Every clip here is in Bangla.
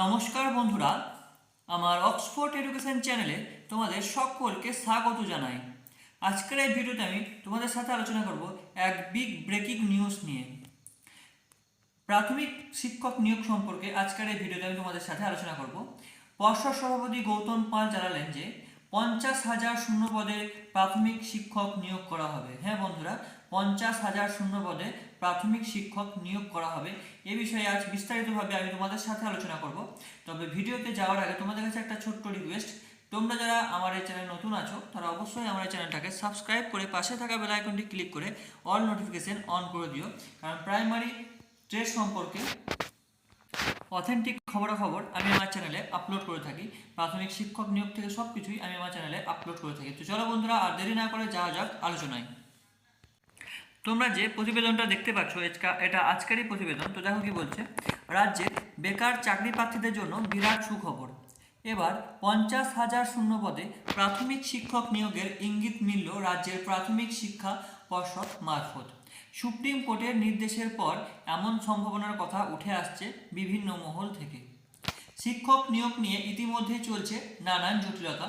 নমস্কার বন্ধুরা, আমার অক্সফোর্ড এডুকেশন চ্যানেলে তোমাদের সকলকে স্বাগত জানাই। আজকের এই ভিডিওতে আমি তোমাদের সাথে আলোচনা করব এক বিগ ব্রেকিং নিউজ নিয়ে। প্রাথমিক শিক্ষক নিয়োগ সম্পর্কে আজকের এই ভিডিওতে আমি তোমাদের সাথে আলোচনা করব। পর্ষদ সভাপতি গৌতম পাল জানালেন যে পঞ্চাশ হাজার শূন্য পদে প্রাথমিক শিক্ষক নিয়োগ করা হবে। হ্যাঁ বন্ধুরা, পঞ্চাশ হাজার শূন্য পদে প্রাথমিক শিক্ষক নিয়োগ করা হবে। এ বিষয়ে আজ বিস্তারিতভাবে আমি তোমাদের সাথে আলোচনা করব। তবে ভিডিওতে যাওয়ার আগে তোমাদের কাছে একটা ছোট্ট রিকোয়েস্ট তোমরা যারা আমার এই চ্যানেল নতুন আছো, তারা অবশ্যই আমার এই চ্যানেলটাকে সাবস্ক্রাইব করে পাশে থাকা বেল আইকনটি ক্লিক করে অল নোটিফিকেশন অন করে দিও। কারণ প্রাইমারি ট্রেড সম্পর্কে অথেন্টিক খবরাখবর আমি আমার চ্যানেলে আপলোড করে থাকি। প্রাথমিক শিক্ষক নিয়োগ থেকে সব কিছুই আমি আমার চ্যানেলে আপলোড করে থাকি। তো চলো বন্ধুরা, আর দেরি না করে যাওয়া যাক আলোচনায়। তোমরা যে প্রতিবেদনটা দেখতে পাচ্ছ এটা আজকেরই প্রতিবেদন। তো দেখো কি বলছে, রাজ্যে বেকার চাকরি প্রার্থীদের জন্য বিরাট সুখবর। এবার পঞ্চাশ হাজার শূন্য পদে প্রাথমিক শিক্ষক নিয়োগের ইঙ্গিত মিলল রাজ্যের প্রাথমিক শিক্ষা পর্ষদ মারফত। সুপ্রিম কোর্টের নির্দেশের পর এমন সম্ভাবনার কথা উঠে আসছে বিভিন্ন মহল থেকে। শিক্ষক নিয়োগ নিয়ে ইতিমধ্যে চলছে নানান জটিলতা।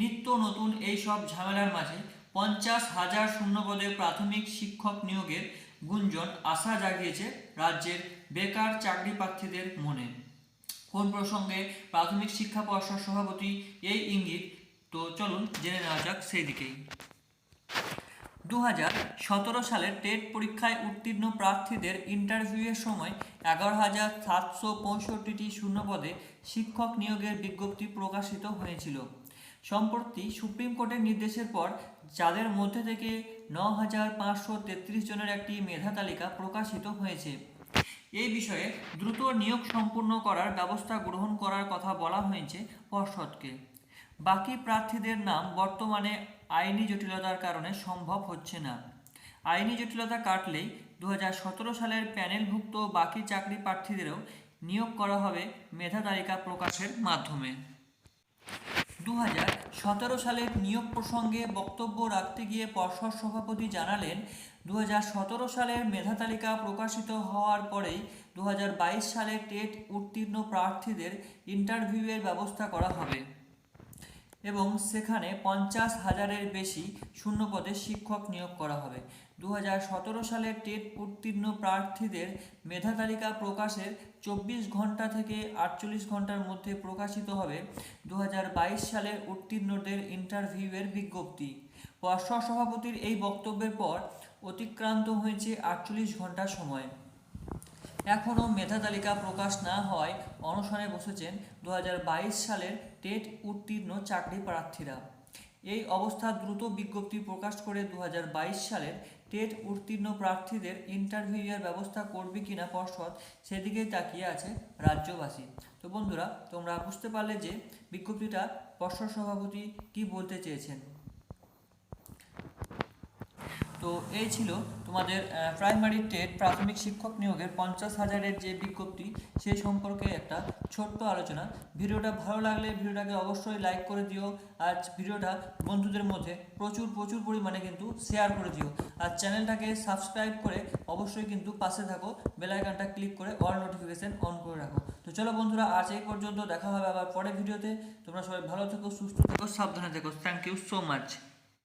নিত্য নতুন এই সব ঝামেলার মাঝে পঞ্চাশ হাজার শূন্যপদে প্রাথমিক শিক্ষক নিয়োগের গুঞ্জন আশা জাগিয়েছে রাজ্যের বেকার চাকরি প্রার্থীদের মনে। কোন প্রসঙ্গে প্রাথমিক শিক্ষা পর্ষদ সভাপতি এই ইঙ্গিত? তো চলুন জেনে নেওয়া যাক সেই দিকেই দু হাজার সতেরো সালের টেট পরীক্ষায় উত্তীর্ণ প্রার্থীদের ইন্টারভিউয়ের সময় এগারো হাজার সাতশো পঁয়ষট্টিটি শূন্যপদে শিক্ষক নিয়োগের বিজ্ঞপ্তি প্রকাশিত হয়েছিল। সম্প্রতি সুপ্রিম কোর্টের নির্দেশের পর যাদের মধ্যে থেকে ন হাজার পাঁচশো তেত্রিশ জনের একটি মেধা তালিকা প্রকাশিত হয়েছে। এই বিষয়ে দ্রুত নিয়োগ সম্পূর্ণ করার ব্যবস্থা গ্রহণ করার কথা বলা হয়েছে পর্ষদকে। বাকি প্রার্থীদের নাম বর্তমানে আইনি জটিলতার কারণে সম্ভব হচ্ছে না। আইনি জটিলতা কাটলেই দু হাজার সতেরো সালের প্যানেলভুক্ত বাকি চাকরি প্রার্থীদেরও নিয়োগ করা হবে মেধা তালিকা প্রকাশের মাধ্যমে। দু হাজার সতেরো সালের নিয়োগ প্রসঙ্গে বক্তব্য রাখতে গিয়ে পর্ষদ সভাপতি জানালেন দু হাজার সতেরো সালের মেধা তালিকা প্রকাশিত হওয়ার পরেই দু হাজার বাইশ সালে টেট উত্তীর্ণ প্রার্থীদের ইন্টারভিউয়ের ব্যবস্থা করা হবে। এবং সেখানে পঞ্চাশ হাজারের বেশি শূন্যপদে শিক্ষক নিয়োগ করা হবে। দু সালে টেট উত্তীর্ণ প্রার্থীদের মেধা তালিকা প্রকাশের চব্বিশ ঘণ্টা থেকে আটচল্লিশ ঘণ্টার মধ্যে প্রকাশিত হবে দু সালে উত্তীর্ণদের ইন্টারভিউয়ের বিজ্ঞপ্তি। পর্ষদ সভাপতির এই বক্তব্যের পর অতিক্রান্ত হয়েছে আটচল্লিশ ঘণ্টা সময়। এখনও মেধা তালিকা প্রকাশ না হওয়ায় অনশনে বসেছেন দু হাজার বাইশ সালের টেট উত্তীর্ণ চাকরি প্রার্থীরা। এই অবস্থা দ্রুত বিজ্ঞপ্তি প্রকাশ করে দু হাজার বাইশ সালের টেট উত্তীর্ণ প্রার্থীদের ইন্টারভিউয়ের ব্যবস্থা করবে কিনা পর্ষদ সেদিকেই তাকিয়ে আছে রাজ্যবাসী। তো বন্ধুরা, তোমরা বুঝতে পারলে যে বিজ্ঞপ্তিটা পর্ষদ সভাপতি কি বলতে চেয়েছেন। তো এই ছিল তোমাদের প্রাইমারি টেট প্রাথমিক শিক্ষক নিয়োগের পঞ্চাশ হাজারের যে বিজ্ঞপ্তি সেই সম্পর্কে একটা ছোট্ট আলোচনা। ভিডিওটা ভালো লাগলে ভিডিওটাকে অবশ্যই লাইক করে দিও। আর ভিডিওটা বন্ধুদের মধ্যে প্রচুর প্রচুর পরিমাণে কিন্তু শেয়ার করে দিও। আর চ্যানেলটাকে সাবস্ক্রাইব করে অবশ্যই কিন্তু পাশে থাকো। বেলাইকানটা ক্লিক করে অল নোটিফিকেশন অন করে রাখো। তো চলো বন্ধুরা, আজ এই পর্যন্ত দেখা হবে আবার পরের ভিডিওতে। তোমরা সবাই ভালো থেকো, সুস্থ থেকো, সাবধানে থেকো। Thank you so much